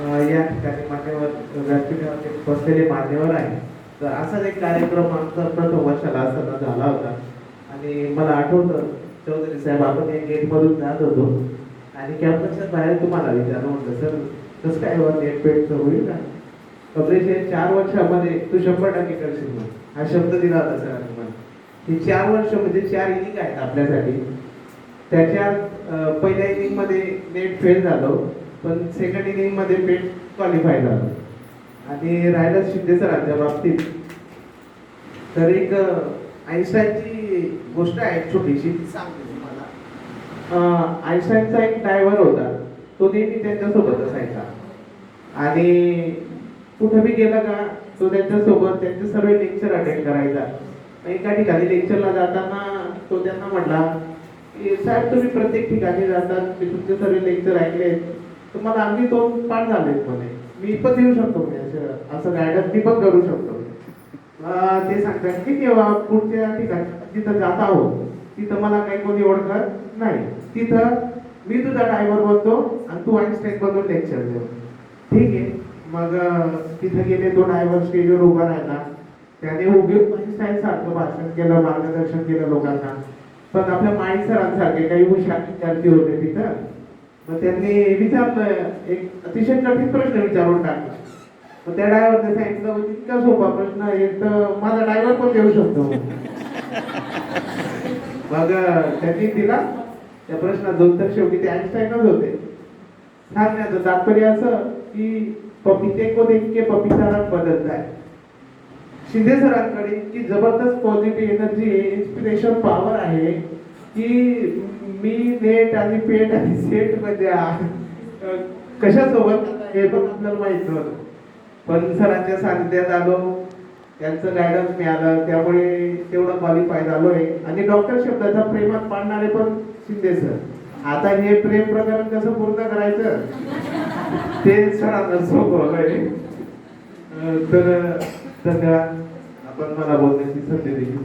या ठिकाणी मान्यवर व्यासपीठावरती बसलेले मान्यवर आहे तर असाच एक कार्यक्रम आमचा प्रथम वर्षाला असताना झाला होता. आणि मला आठवतं चौधरी साहेब आपण या गेटमधून जात होतो. आणि कॅम्पसच्या बाहेर तुम्हाला विचारलं म्हटलं सर कसं काय वर नेट पेटचं होईल का? कपरेश हे चार वर्षामध्ये तू शंभर टक्के करशील मग हा शब्द दिला होता सरांनी मला. ही चार वर्ष म्हणजे चार इनिंग आहेत आपल्यासाठी. त्याच्यात पहिल्या इनिंगमध्ये नेट फेल झालो. पण सेकंड इनिंगमध्ये पेट क्वालिफाय झालं. आणि राहिलं शिंदे सरांच्या बाबतीत. तर एक आईन्स्टाईनची गोष्ट आहे छोटीशी. सांगते तुम्हाला आईन्स्टाईनचा एक ड्रायव्हर होता. तो नेहमी त्यांच्यासोबत असायचा आणि कुठं बी गेला का तो त्यांच्यासोबत त्यांचे सर्व लेक्चर अटेंड करायचा. एका ठिकाणी लेक्चरला जाताना तो त्यांना म्हटला की साहेब तुम्ही प्रत्येक ठिकाणी जातात. मी तुमचे सर्व लेक्चर ऐकले तुम्हाला अगदी दोन पाठ झालेत म्हणे मी पण देऊ शकतो म्हणजे असं गायडन्स मी पण करू शकतो. ते सांगतात की तेव्हा पुढच्या ठिकाणी जिथं जात आहोत तिथं मला काही कोणी ओळखत नाही. तिथं मी तुझा ड्रायव्हर बनतो आणि तू आईन्स्टाईन बनून लेक्चर देऊ ठीक आहे. मग तिथं गेले तो ड्रायव्हर स्टेजवर उभा राहिला. त्याने उभे आईन्स्टाईन सारखं भाषण केलं मार्गदर्शन केलं लोकांना. पण आपल्या माईक सरांसारखे काही हुशार विद्यार्थी होते तिथं. मग त्यांनी विचारलं एक अतिशय कठीण प्रश्न विचारून टाकला. मग त्या ड्रायव्हरने सांगितलं "म्हणजे इतका सोपा प्रश्न आहे तर माझा ड्रायव्हर पण देऊ शकतो. मग त्यांनी दिला. त्या प्रश्नाचं उत्तर शेवटी ते आईन्स्टाईनच होते. सांगण्याचं तात्पर्य असं की पपिते को देख के पपीता रंग शिंदे सरांकडे इतकी जबरदस्त पॉझिटिव्ह एनर्जी इन्स्पिरेशन पॉवर आहे. की मी नेट आणि पेट आणि सेटमध्ये कशासोबत? हे पण आपल्याला माहीत नव्हतं. पण सरांच्या सानिध्यात आलो. त्यांचं गायडन्स मिळालं. त्यामुळे तेवढं क्वालिफाय आहे आणि डॉक्टर शब्दाच्या प्रेमात पाडणारे पण शिंदे सर आता हे प्रेम प्रकरण कसं पूर्ण करायचं? ते सरांना सोपवलंय. आहे तर धन्यवाद. आपण मला बोलण्याची संधी दिली.